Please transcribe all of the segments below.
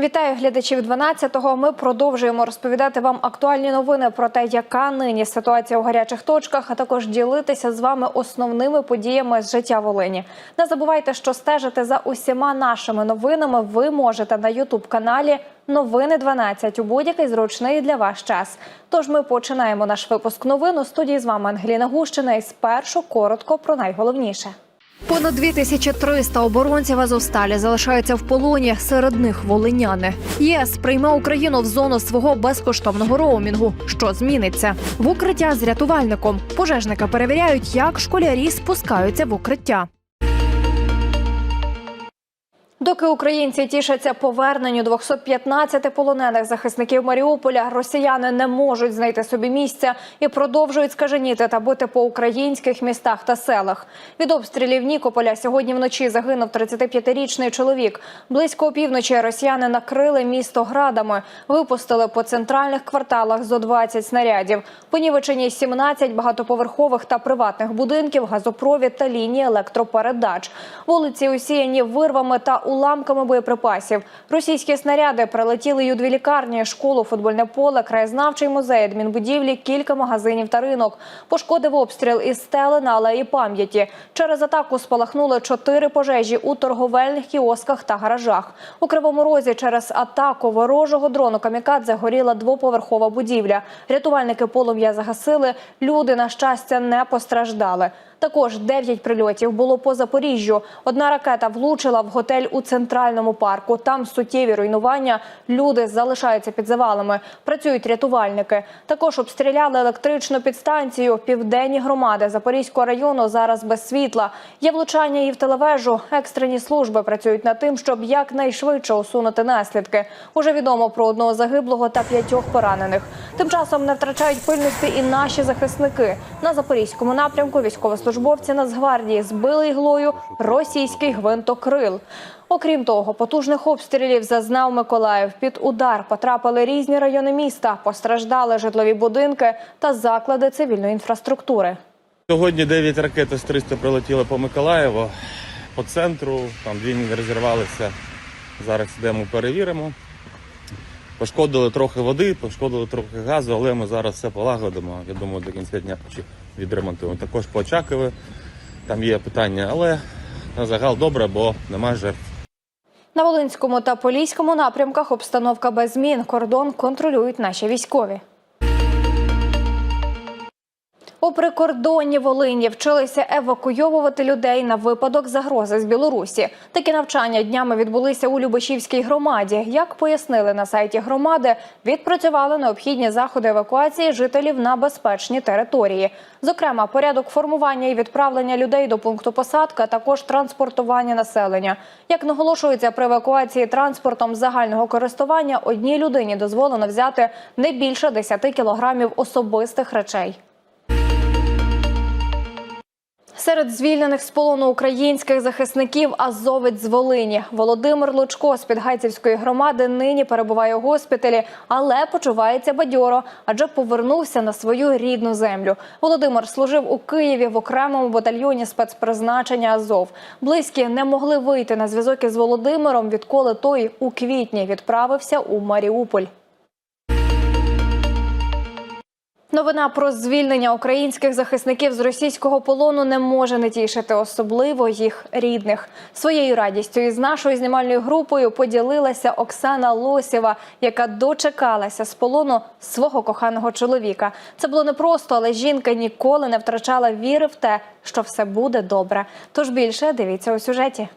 Вітаю глядачів 12-го. Ми продовжуємо розповідати вам актуальні новини про те, яка нині ситуація у гарячих точках, а також ділитися з вами основними подіями з життя Волині. Не забувайте, що стежити за усіма нашими новинами ви можете на Ютуб каналі Новини 12 у будь-який зручний для вас час. Тож ми починаємо наш випуск новин у студії з вами Ангеліна Гущина. І спершу коротко про найголовніше. Понад 2300 оборонців Азовсталі залишаються в полоні. Серед них волиняни. ЄС прийме Україну в зону свого безкоштовного роумінгу. Що зміниться? В укриття з рятувальником. Пожежники перевіряють, як школярі спускаються в укриття. Доки українці тішаться поверненню 215 полонених захисників Маріуполя, росіяни не можуть знайти собі місця і продовжують скаженіти та бити по українських містах та селах. Від обстрілів Нікополя сьогодні вночі загинув 35-річний чоловік. Близько опівночі росіяни накрили місто градами, випустили по центральних кварталах зо 20 снарядів. Понівечені 17 багатоповерхових та приватних будинків, газопровід та лінії електропередач. Вулиці усіяні вирвами та уламками боєприпасів. Російські снаряди прилетіли й у дві лікарні, школу, футбольне поле, краєзнавчий музей, адмінбудівлі, кілька магазинів та ринок. Пошкодив обстріл із стели на алеї пам'яті. Через атаку спалахнули чотири пожежі у торговельних кіосках та гаражах. У Кривому Розі через атаку ворожого дрону камікадзе горіла двоповерхова будівля. Рятувальники полум'я загасили. Люди, на щастя, не постраждали. Також дев'ять прильотів було по Запоріжжю. Одна ракета влучила в готель у центральному парку. Там суттєві руйнування. Люди залишаються під завалами. Працюють рятувальники. Також обстріляли електричну підстанцію. Південні громади Запорізького району зараз без світла. Є влучання і в телевежу. Екстрені служби працюють над тим, щоб якнайшвидше усунути наслідки. Уже відомо про одного загиблого та п'ятьох поранених. Тим часом не втрачають пильності і наші захисники. На запорізькому напрямку військовослужбовці Нацгвардії збили іглою російський гвинтокрил. Окрім того, потужних обстрілів зазнав Миколаїв. Під удар потрапили різні райони міста, постраждали житлові будинки та заклади цивільної інфраструктури. Сьогодні 9 ракет С-300 прилетіли по Миколаєву, по центру, там дві розірвалися. Зараз йдемо перевіримо. Пошкодили трохи води, пошкодили трохи газу, але ми зараз все полагодимо. Я думаю, до кінця дня відремонтуємо. Також по Очакові там є питання, але на загал добре, бо немає жертв. На Волинському та Поліському напрямках обстановка без змін. Кордон контролюють наші військові. У прикордонні Волині вчилися евакуйовувати людей на випадок загрози з Білорусі. Такі навчання днями відбулися у Любешівській громаді. Як пояснили на сайті громади, відпрацювали необхідні заходи евакуації жителів на безпечні території. Зокрема, порядок формування і відправлення людей до пункту посадки, а також транспортування населення. Як наголошується при евакуації транспортом загального користування, одній людині дозволено взяти не більше 10 кілограмів особистих речей. Серед звільнених з полону українських захисників азовець з Волині Володимир Лучко з Підгайцівської громади нині перебуває у госпіталі, але почувається бадьоро, адже повернувся на свою рідну землю. Володимир служив у Києві в окремому батальйоні спецпризначення Азов. Близькі не могли вийти на зв'язок із Володимиром, відколи той у квітні відправився у Маріуполь. Новина про звільнення українських захисників з російського полону не може не тішити, особливо їх рідних. Своєю радістю із нашою знімальною групою поділилася Оксана Лосєва, яка дочекалася з полону свого коханого чоловіка. Це було непросто, але жінка ніколи не втрачала віри в те, що все буде добре. Тож більше дивіться у сюжеті.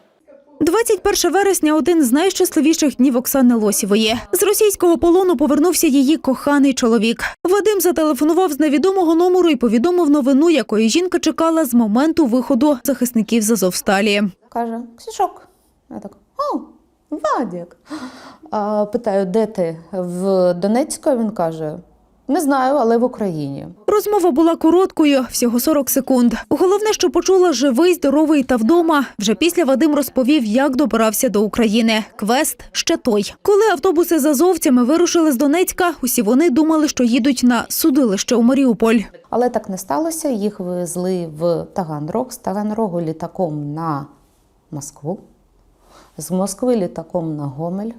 21 вересня – один з найщасливіших днів Оксани Лосєвої. З російського полону повернувся її коханий чоловік. Вадим зателефонував з невідомого номеру і повідомив новину, якої жінка чекала з моменту виходу захисників з Азовсталі. Каже, Ксюшок. Я так, о, Вадік. А, питаю, де ти? В Донецьку? Він каже, не знаю, але в Україні. Розмова була короткою, всього 40 секунд. Головне, що почула живий, здоровий та вдома. Вже після Вадим розповів, як добирався до України. Квест ще той. Коли автобуси з азовцями вирушили з Донецька, усі вони думали, що їдуть на судилище у Маріуполь. Але так не сталося. Їх везли в Таганрог, з Таганрогу літаком на Москву, з Москви літаком на Гомель,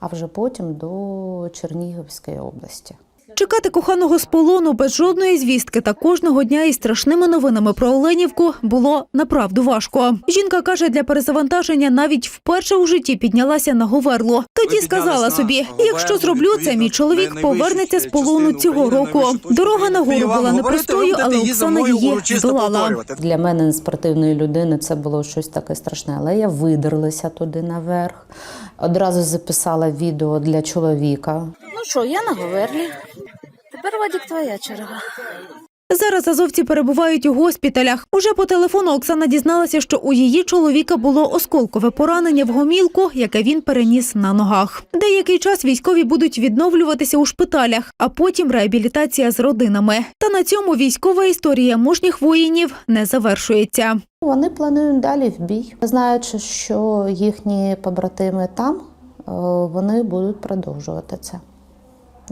а вже потім до Чернігівської області. Чекати коханого з полону без жодної звістки та кожного дня із страшними новинами про Оленівку було направду важко. Жінка каже, для перезавантаження навіть вперше у житті піднялася на говерло. Тоді сказала собі: якщо зроблю це, мій чоловік повернеться з полону цього року. Дорога І вам була непростою, але Оксана її здолала. Для мене, спортивної людини, це було щось таке страшне. Але я видерлася туди наверх. Одразу записала відео для чоловіка. Ну що, я на Говерлі. Тепер Вадік твоя черга. Зараз азовці перебувають у госпіталях. Уже по телефону Оксана дізналася, що у її чоловіка було осколкове поранення в гомілку, яке він переніс на ногах. Деякий час військові будуть відновлюватися у шпиталях, а потім реабілітація з родинами. Та на цьому військова історія мужніх воїнів не завершується. Вони планують далі в бій, знаючи, що їхні побратими там, е, вони будуть продовжувати це.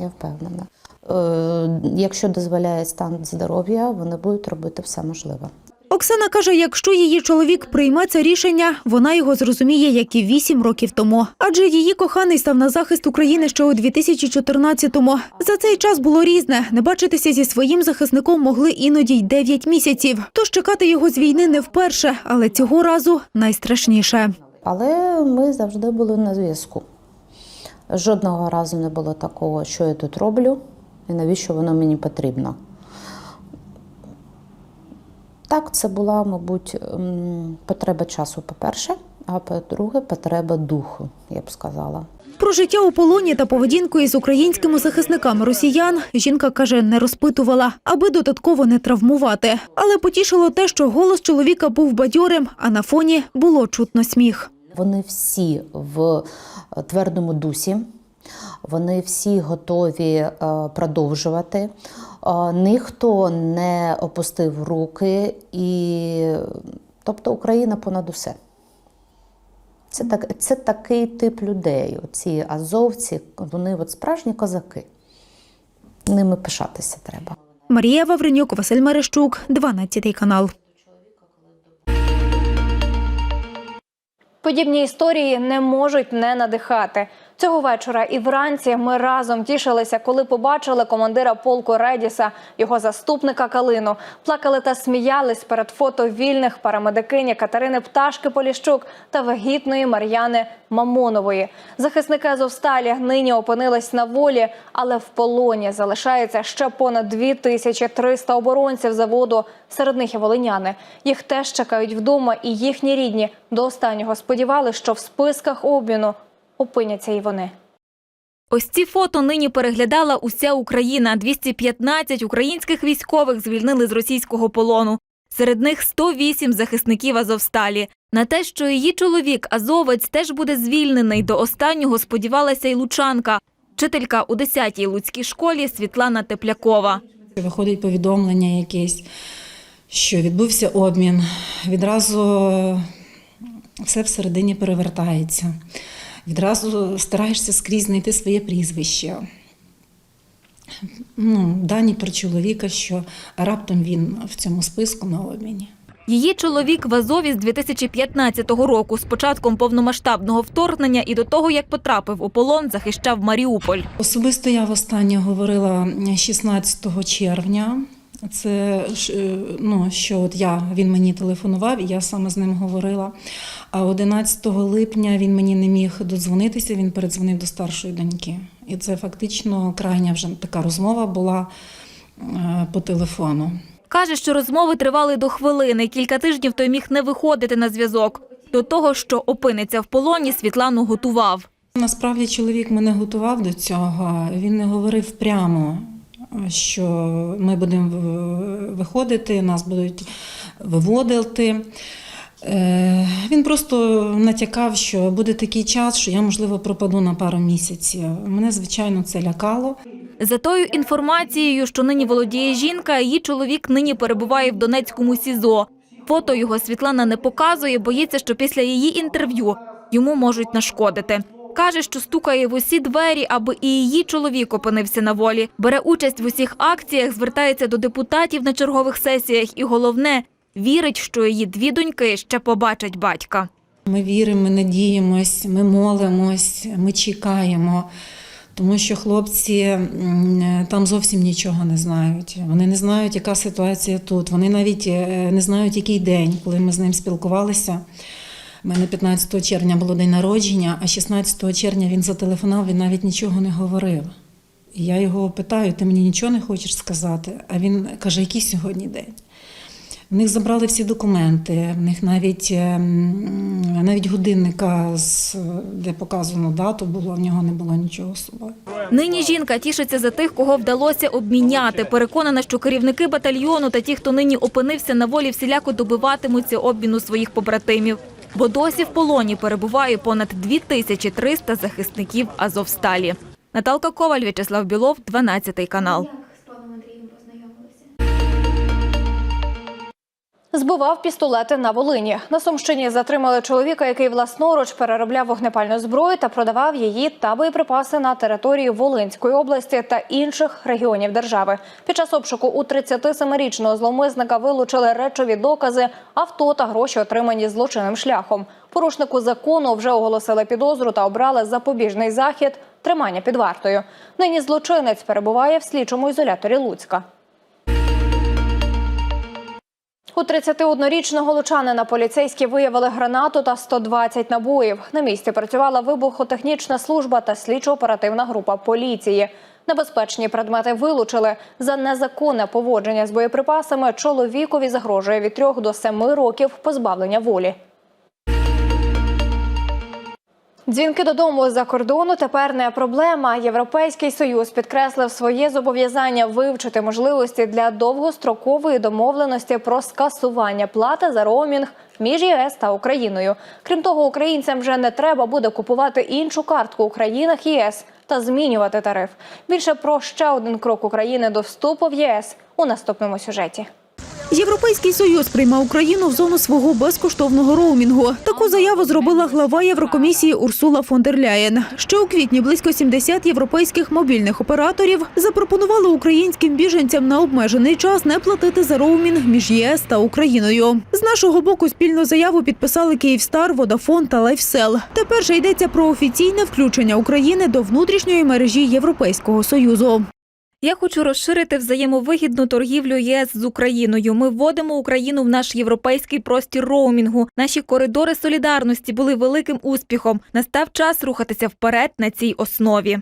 Я впевнена. Е, Якщо дозволяє стан здоров'я, вони будуть робити все можливе. Оксана каже, якщо її чоловік прийме це рішення, вона його зрозуміє, як і вісім років тому. Адже її коханий став на захист України ще у 2014-му. За цей час було різне. Не бачитися зі своїм захисником могли іноді й 9 місяців. Тож чекати його з війни не вперше, але цього разу найстрашніше. Але ми завжди були на зв'язку. Жодного разу не було такого, що я тут роблю і навіщо воно мені потрібно. Так, це була, мабуть, потреба часу, по-перше, а по-друге, потреба духу, я б сказала. Про життя у полоні та поведінку із українськими захисниками росіян жінка каже, не розпитувала, аби додатково не травмувати. Але потішило те, що голос чоловіка був бадьорим, а на фоні було чутно сміх. Вони всі в твердому дусі, вони всі готові е, продовжувати. Е, Ніхто не опустив руки, і тобто Україна понад усе. Це, так, це такий тип людей. Ці азовці, вони от справжні козаки. Ними пишатися треба. Марія Вавренюк, Василь Мерещук, 12 канал. Подібні історії не можуть не надихати. Цього вечора і вранці ми разом тішилися, коли побачили командира полку Редіса, його заступника Калину. Плакали та сміялись перед фото вільних парамедикині Катерини Пташки Поліщук та вагітної Мар'яни Мамонової. Захисники Азовсталі нині опинились на волі, але в полоні залишається ще понад 2300 оборонців заводу. Серед них і волиняни. Їх теж чекають вдома, і їхні рідні до останнього сподівалися, що в списках обміну опиняться і вони. Ось ці фото нині переглядала уся Україна. 215 українських військових звільнили з російського полону. Серед них 108 захисників Азовсталі. На те, що її чоловік Азовець теж буде звільнений, до останнього сподівалася й Лучанка, вчителька у 10-й луцькій школі Світлана Теплякова. Виходить повідомлення якесь, що відбувся обмін. Відразу все всередині перевертається. Відразу стараєшся скрізь знайти своє прізвище. Ну, дані про чоловіка, що раптом він в цьому списку на обміні. Її чоловік в Азові з 2015 року з початком повномасштабного вторгнення і до того, як потрапив у полон, захищав Маріуполь. Особисто я востаннє говорила 16 червня. Це е, ну, що от я, він мені телефонував, і я саме з ним говорила. А 11 липня він мені не міг додзвонитися, він передзвонив до старшої доньки. І це фактично крайня вже така розмова була е, по телефону. Каже, що розмови тривали до хвилини. Кілька тижнів той міг не виходити на зв'язок. До того, що опиниться в полоні, Світлану готував. Насправді чоловік мене готував до цього. Він не говорив прямо, що ми будемо виходити, нас будуть виводити. Е, Він просто натякав, що буде такий час, що я, можливо, пропаду на пару місяців. Мене, звичайно, це лякало. За тою інформацією, що нині володіє жінка, її чоловік нині перебуває в Донецькому СІЗО. Фото його Світлана не показує, боїться, що після її інтерв'ю йому можуть нашкодити. Каже, що стукає в усі двері, аби і її чоловік опинився на волі. Бере участь в усіх акціях, звертається до депутатів на чергових сесіях і головне вірить, що її дві доньки ще побачать батька. Ми віримо, ми надіємось, ми молимось, ми чекаємо. Тому що хлопці там зовсім нічого не знають. Вони не знають, яка ситуація тут. Вони навіть е, не знають, який день, коли ми з ним спілкувалися. У мене 15 червня було день народження, а 16 червня він зателефонував, він навіть нічого не говорив. І я його питаю: ти мені нічого не хочеш сказати? А він каже, який сьогодні день? В них забрали всі документи, в них навіть, ем, навіть годинника, де показано дату було, в нього не було нічого з собою. Нині жінка тішиться за тих, кого вдалося обміняти. Переконана, що керівники батальйону та ті, хто нині опинився на волі, всіляко добиватимуться обміну своїх побратимів. Бо досі в полоні перебуває понад 2300 захисників Азовсталі. Наталка Коваль, В'ячеслав Білов, 12 канал. Збивав пістолети на Волині. На Сумщині затримали чоловіка, який власноруч переробляв вогнепальну зброю та продавав її та боєприпаси на території Волинської області та інших регіонів держави. Під час обшуку у 37-річного зловмисника вилучили речові докази, авто та гроші, отримані злочинним шляхом. Порушнику закону вже оголосили підозру та обрали запобіжний захід тримання під вартою. Нині злочинець перебуває в слідчому ізоляторі Луцька. У 31-річного лучанина поліцейські виявили гранату та 120 набоїв. На місці працювала вибухотехнічна служба та слідчо-оперативна група поліції. Небезпечні предмети вилучили. За незаконне поводження з боєприпасами чоловікові загрожує від 3 до 7 років позбавлення волі. Дзвінки додому з-за кордону тепер не проблема. Європейський союз підкреслив своє зобов'язання вивчити можливості для довгострокової домовленості про скасування плати за роумінг між ЄС та Україною. Крім того, українцям вже не треба буде купувати іншу картку у країнах ЄС та змінювати тариф. Більше про ще один крок України до вступу в ЄС у наступному сюжеті. Європейський союз прийме Україну в зону свого безкоштовного роумінгу. Таку заяву зробила глава Єврокомісії Урсула фон дер Ляєн. Ще у квітні близько 70 європейських мобільних операторів запропонували українським біженцям на обмежений час не платити за роумінг між ЄС та Україною. З нашого боку спільну заяву підписали Київстар, Водафон та Лайфсел. Тепер же йдеться про офіційне включення України до внутрішньої мережі Європейського союзу. Я хочу розширити взаємовигідну торгівлю ЄС з Україною. Ми вводимо Україну в наш європейський простір роумінгу. Наші коридори солідарності були великим успіхом. Настав час рухатися вперед на цій основі.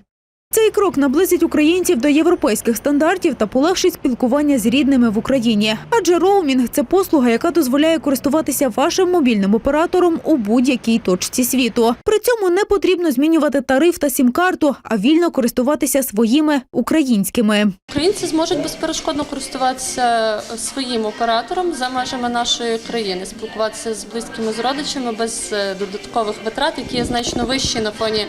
Цей крок наблизить українців до європейських стандартів та полегшить спілкування з рідними в Україні. Адже роумінг це послуга, яка дозволяє користуватися вашим мобільним оператором у будь-якій точці світу. При цьому не потрібно змінювати тариф та сім-карту, а вільно користуватися своїми українськими. Українці зможуть безперешкодно користуватися своїм оператором за межами нашої країни, спілкуватися з близькими з родичами без е, додаткових витрат, які є значно вищі на фоні е,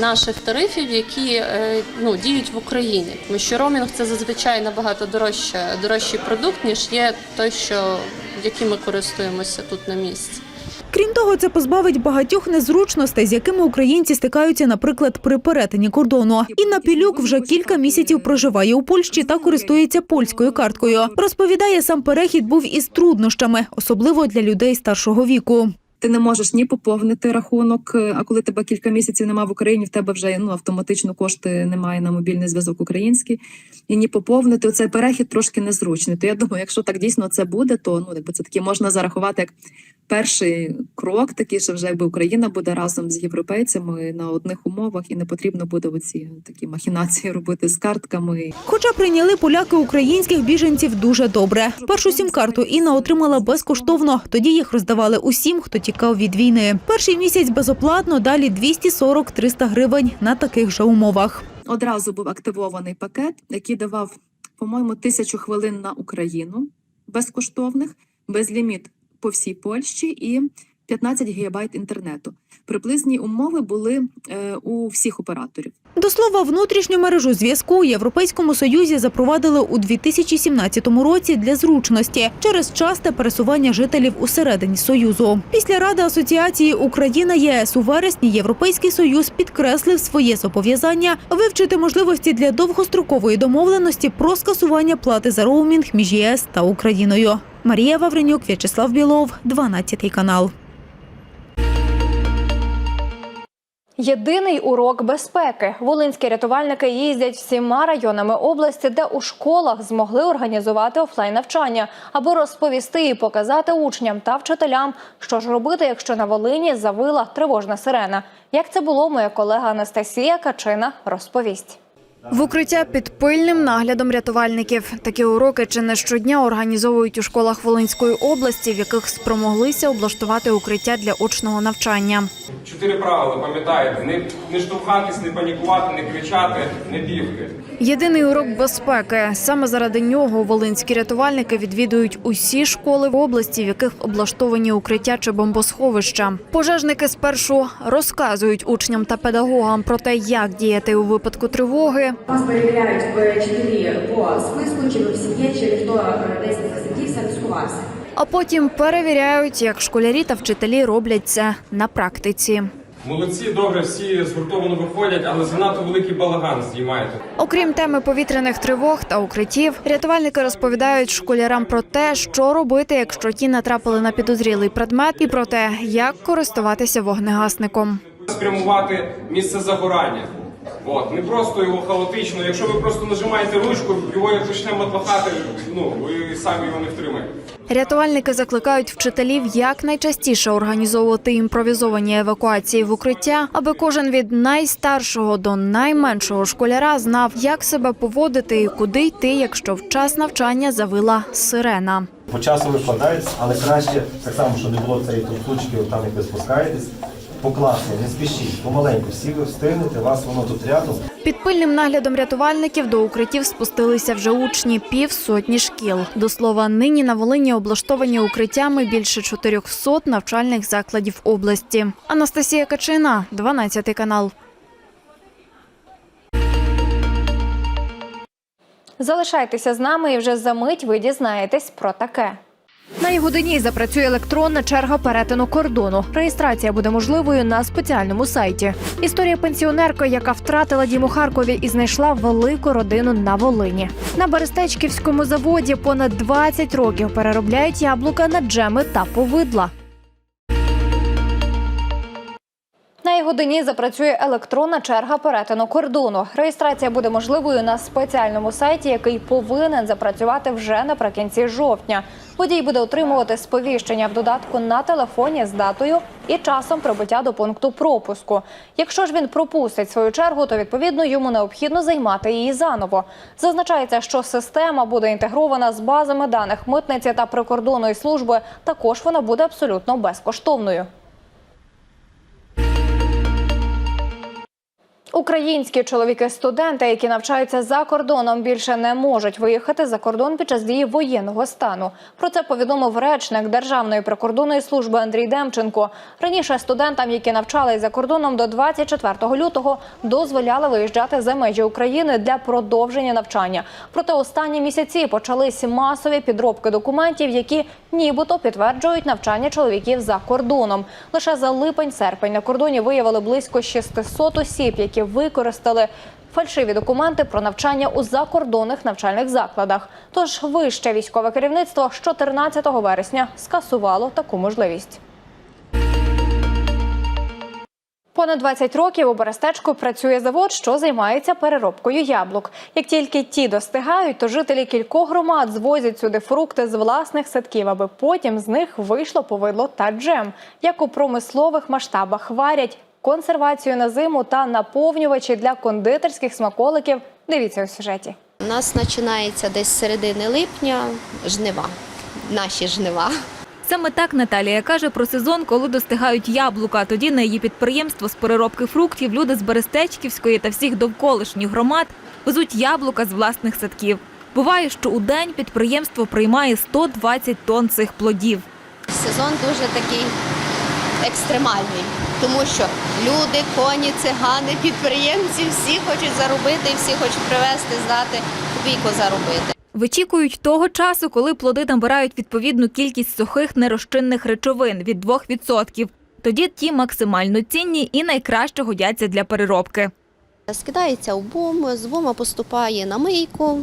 наших тарифів, які е, ну, діють в Україні. Тому що ромінг це зазвичай набагато дорожче, дорожчий продукт, ніж є той, що яким ми користуємося тут на місці. Крім того, це позбавить багатьох незручностей, з якими українці стикаються, наприклад, при перетині кордону. Інна Пілюк вже кілька місяців проживає у Польщі та користується польською карткою. Розповідає, сам перехід був із труднощами, особливо для людей старшого віку. Ти не можеш ні поповнити рахунок. е, А коли тебе кілька місяців немає в Україні, в тебе вже ну автоматично кошти немає на мобільний зв'язок український, і ні поповнити. Оцей перехід трошки незручний. То я думаю, якщо так дійсно це буде, то ну якби це таки можна зарахувати як перший крок, такий, що вже якби Україна буде разом з європейцями на одних умовах, і не потрібно буде оці такі махінації робити з картками. Хоча прийняли поляки українських біженців дуже добре. Першу сім-карту Інна отримала безкоштовно. Тоді їх роздавали усім, хто тікав від війни. Перший місяць безоплатно, далі 240-300 гривень на таких же умовах. Одразу був активований пакет, який давав, по-моєму, тисячу хвилин на Україну безкоштовних, безліміт по всій Польщі і 15 гігабайт інтернету. Приблизні умови були е, у всіх операторів. До слова, внутрішню мережу зв'язку у Європейському Союзі запровадили у 2017 році для зручності через часте пересування жителів усередині Союзу. Після Ради асоціації Україна ЄС у вересні Європейський Союз підкреслив своє зобов'язання вивчити можливості для довгострокової домовленості про скасування плати за роумінг між ЄС та Україною. Марія Вавренюк, В'ячеслав Білов, 12 канал. Єдиний урок безпеки. Волинські рятувальники їздять всіма районами області, де у школах змогли організувати офлайн навчання, аби розповісти і показати учням та вчителям, що ж робити, якщо на Волині завила тривожна сирена. Як це було, моя колега Анастасія Качина розповість. В укриття під пильним наглядом рятувальників. Такі уроки чи не щодня організовують у школах Волинської області, в яких спромоглися облаштувати укриття для очного навчання. Чотири правила пам'ятаєте: не, не штовхатись, не панікувати, не кричати, не бігти. Єдиний урок безпеки. Саме заради нього волинські рятувальники відвідують усі школи в області, в яких облаштовані укриття чи бомбосховища. Пожежники спершу розказують учням та педагогам про те, як діяти у випадку тривоги. Вас перевіряють вчителі по списку, чи ви всі є, чи ніхто е, десь не засидівся, не сховався. А потім перевіряють, як школярі та вчителі роблять це на практиці. Молодці, добре, всі згуртовано виходять, але занадто великий балаган знімаєте. Окрім теми повітряних тривог та укриттів, рятувальники розповідають школярам про те, що робити, якщо ті натрапили на підозрілий предмет, і про те, як користуватися вогнегасником. Спрямувати місце загорання. От, не просто його хаотично. Якщо ви просто нажимаєте ручку, його як почне матлахати, ну ви самі його не втримаєте. Рятувальники закликають вчителів якнайчастіше організовувати імпровізовані евакуації в укриття, аби кожен від найстаршого до найменшого школяра знав, як себе поводити і куди йти, якщо в час навчання завила сирена. По часу викладають, але краще так само, щоб не було цієї трусучки, там як ви спускаєтесь. Покласно, не спішіть, помаленьку, всі ви встигнете, вас воно тут рядом. Під пильним наглядом рятувальників до укриттів спустилися вже учні півсотні шкіл. До слова, нині на Волині облаштовані укриттями більше 400 навчальних закладів області. Анастасія Качина, 12 канал. Залишайтеся з нами і вже за мить ви дізнаєтесь про таке. Найгодині запрацює електронна черга перетину кордону. Реєстрація буде можливою на спеціальному сайті. Історія пенсіонерки, яка втратила дім у Харкові і знайшла велику родину на Волині. На Берестечківському заводі понад 20 років переробляють яблука на джеми та повидла. На годині запрацює електронна черга перетину кордону. Реєстрація буде можливою на спеціальному сайті, який повинен запрацювати вже наприкінці жовтня. Водій буде отримувати сповіщення в додатку на телефоні з датою і часом прибуття до пункту пропуску. Якщо ж він пропустить свою чергу, то відповідно йому необхідно займати її заново. Зазначається, що система буде інтегрована з базами даних митниці та прикордонної служби. Також вона буде абсолютно безкоштовною. Українські чоловіки-студенти, які навчаються за кордоном, більше не можуть виїхати за кордон під час дії воєнного стану. Про це повідомив речник Державної прикордонної служби Андрій Демченко. Раніше студентам, які навчались за кордоном до 24 лютого, дозволяли виїжджати за межі України для продовження навчання. Проте останні місяці почались масові підробки документів, які нібито підтверджують навчання чоловіків за кордоном. Лише за липень-серпень на кордоні виявили близько 600 осіб, які використали фальшиві документи про навчання у закордонних навчальних закладах. Тож вище військове керівництво з 14 вересня скасувало таку можливість. Понад 20 років у Берестечку працює завод, що займається переробкою яблук. Як тільки ті достигають, то жителі кількох громад звозять сюди фрукти з власних садків, аби потім з них вийшло повидло та джем. Як у промислових масштабах варять консервацію на зиму та наповнювачі для кондитерських смаколиків. Дивіться у сюжеті. У нас починається десь з середини липня жнива, наші жнива. Саме так Наталія каже про сезон, коли достигають яблука. Тоді на її підприємство з переробки фруктів люди з Берестечківської та всіх довколишніх громад везуть яблука з власних садків. Буває, що у день підприємство приймає 120 тонн цих плодів. Сезон дуже такий екстремальний, тому що люди, коні, цигани, підприємці всі хочуть заробити, всі хочуть привезти, здати, копійку заробити. Вичікують того часу, коли плоди набирають відповідну кількість сухих нерозчинних речовин від 2%. Тоді ті максимально цінні і найкраще годяться для переробки. Скидається в бум, з бума поступає на мийку,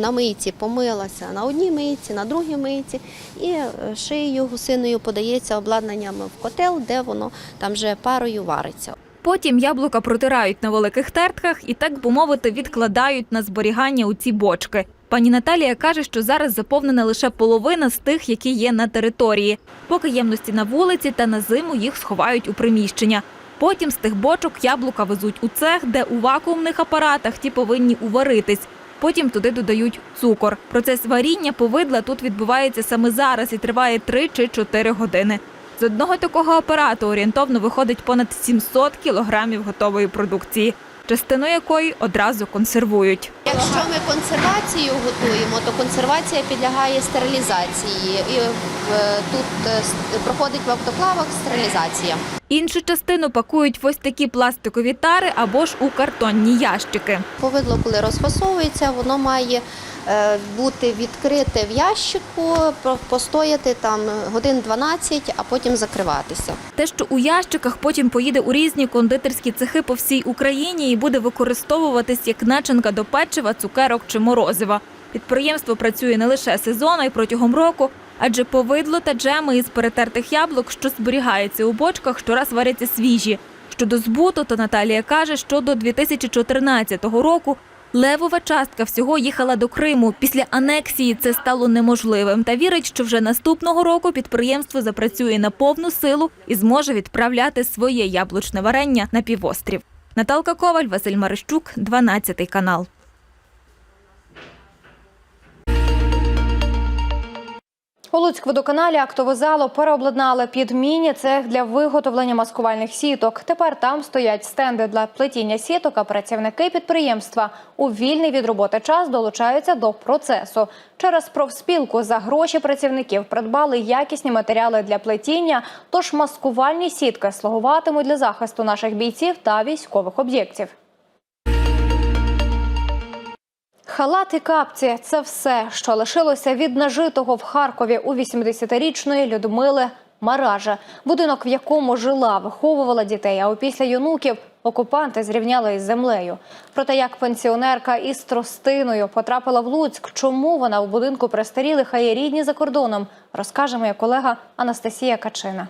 на мийці помилася на одній мийці, на другій мийці, і е, шиєю гусиною подається обладнанням в котел, де воно там вже парою вариться. Потім яблука протирають на великих тертках і, так би мовити, відкладають на зберігання у ці бочки. Пані Наталія каже, що зараз заповнена лише половина з тих, які є на території. Поки ємності на вулиці та на зиму їх сховають у приміщення. Потім з тих бочок яблука везуть у цех, де у вакуумних апаратах ті повинні уваритись. Потім туди додають цукор. Процес варіння повидла тут відбувається саме зараз і триває 3 чи 4 години. З одного такого апарату орієнтовно виходить понад 700 кілограмів готової продукції, частину якої одразу консервують. Якщо ми консервацію готуємо, то консервація підлягає стерилізації. І е, тут е, проходить в автоклавах стерилізація. Іншу частину пакують в ось такі пластикові тари або ж у картонні ящики. Повидло, коли розфасовується, воно має е, бути відкрите в ящику, постояти там годин 12, а потім закриватися. Те, що у ящиках потім поїде у різні кондитерські цехи по всій Україні буде використовуватись як начинка до печива, цукерок чи морозива. Підприємство працює не лише сезон, а й протягом року, адже повидло та джеми із перетертих яблук, що зберігається у бочках, щораз варяться свіжі. Щодо збуту, то Наталія каже, що до 2014 року левова частка всього їхала до Криму. Після анексії це стало неможливим. Та вірить, що вже наступного року підприємство запрацює на повну силу і зможе відправляти своє яблучне варення на півострів. Наталка Коваль, Василь Марищук, 12 канал. У Луцькводоканалі актову залу переобладнали під міні-цех для виготовлення маскувальних сіток. Тепер там стоять стенди для плетіння сіток, а працівники підприємства у вільний від роботи час долучаються до процесу. Через профспілку за гроші працівників придбали якісні матеріали для плетіння, тож маскувальні сітки слугуватимуть для захисту наших бійців та військових об'єктів. Халат і капці це все, що лишилося від нажитого в Харкові у 80-річної Людмили Маража. Будинок, в якому жила, виховувала дітей. А опісля юнуків окупанти зрівняли із землею. Проте як пенсіонерка із тростиною потрапила в Луцьк, чому вона у будинку престарілих, а є рідні за кордоном, розкаже моя колега Анастасія Качина.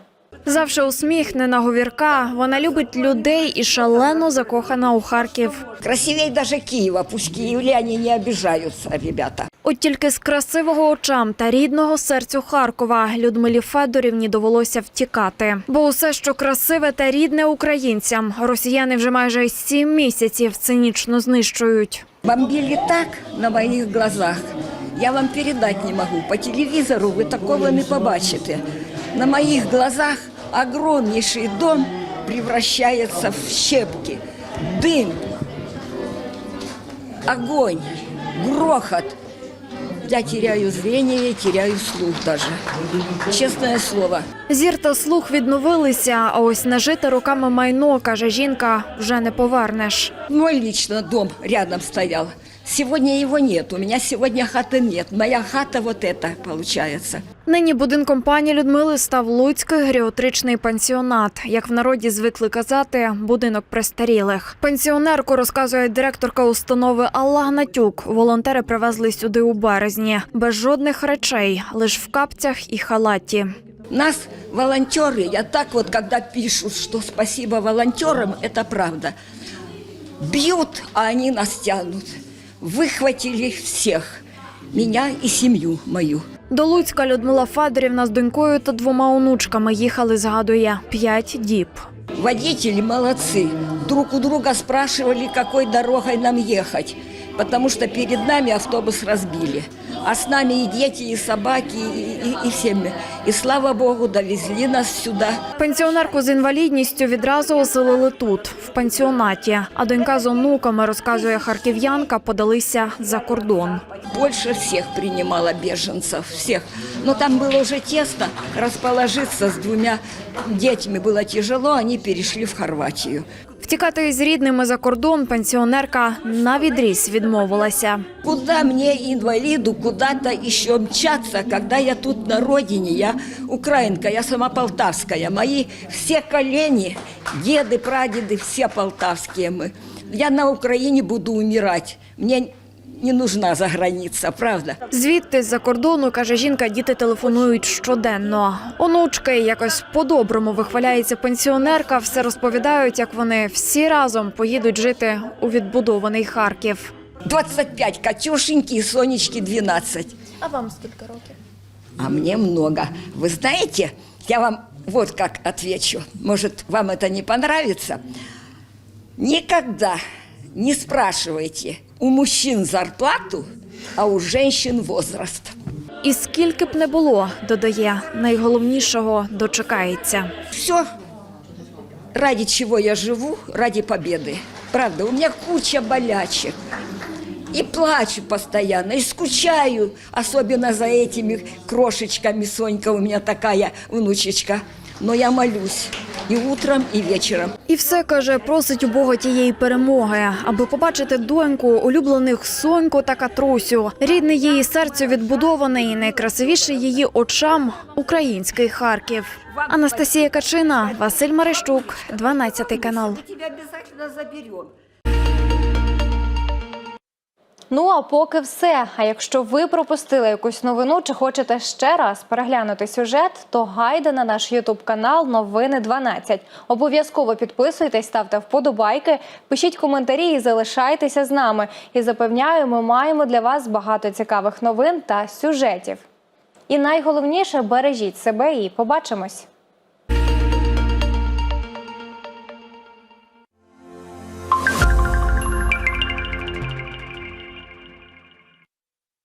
Завжди усміхнена говірка. Вона любить людей і шалено закохана у Харків. Красивее даже Киева, пусть киевляне не обижаются, ребята. От тільки з красивого очам та рідного серцю Харкова Людмилі Федорівні довелося втікати. Бо усе, що красиве та рідне українцям, росіяни вже майже сім місяців цинічно знищують. Бомбили так на моих глазах. Я вам передать не могу. По телевизору вы такого не побачите. На моих глазах огромнейший дом превращается в щепки. Дым, огонь, грохот. Я теряю зрение, теряю слух даже. Честное слово. Зір та слух відновилися, а ось нажите руками майно, каже жінка, вже не повернеш. Мой лично дом рядом стоял. Сегодня его нет. У меня сегодня хаты нет. Моя хата вот эта получается. Нині будинком пані Людмили став Луцький геріатричний пансіонат. Як в народі звикли казати, будинок престарілих. Пенсіонерку розказує директорка установи Алла Гнатюк. Волонтери привезли сюди у березні без жодних речей, лише в капцях і халаті. Нас волонтеры, я так вот, когда пишут, что спасибо волонтерам, это правда. Бьют, а они нас тянут. Выхватили всех. Меня и семью мою. До Луцька Людмила Федорівна з донькою та двома онучками їхали, згадує, п'ять діб. Водители молодцы. Друг у друга спрашивали, какой дорогой нам ехать. Потому что перед нами автобус разбили. А с нами и дети, и собаки, и, и, и всеми. И слава богу, довезли нас сюда. Пенсіонерку з інвалідністю відразу оселили тут, в пансіонаті. А донька з онуками, розказує харків'янка, подалися за кордон. Больше всех принимала беженцев, всех. Но там было уже тесно, расположиться с двумя детьми было тяжело, они перешли в Хорватию. Втікати із рідними за кордон пенсіонерка навідріз відмовилася. Куда мне, инвалиду, куда-то еще мчаться, когда я тут на родине, я украинка, я сама полтавская, мои все колени, деды, прадеды, все полтавские мы. Я на Украине буду умирать, мне не нужна за граница, правда? Звідти з-за кордону, каже жінка, діти телефонують щоденно. Онучки якось по-доброму вихваляється пенсіонерка, все розповідають, як вони всі разом поїдуть жити у відбудований Харків. 25 Катюшеньки и Сонечки 12. А вам скільки років? А мне много. Вы знаете, я вам вот как отвечу. Может, вам это не понравится. Никогда не спрашивайте у мужчин зарплату, а у женщин возраст. І скільки б не було, додає, найголовнішого дочекається. Все, ради чего я живу, ради победы. Правда, у меня куча болячек. И плачу постоянно, и скучаю, особенно за этими крошечками. Сонька у меня такая внучечка. Но я молюсь І утром, і вечором. І все каже, просить у Бога тієї перемоги, аби побачити доньку, улюблених соньку та катрусю. Рідний її серцю відбудований, найкрасивіший її очам український Харків. Анастасія Качина, Василь Марищук, 12 канал. Ну а поки все. А якщо ви пропустили якусь новину чи хочете ще раз переглянути сюжет, то гайда на наш Ютуб канал Новини 12. Обов'язково підписуйтесь, ставте вподобайки, пишіть коментарі і залишайтеся з нами. І запевняю, ми маємо для вас багато цікавих новин та сюжетів. І найголовніше бережіть себе і побачимось.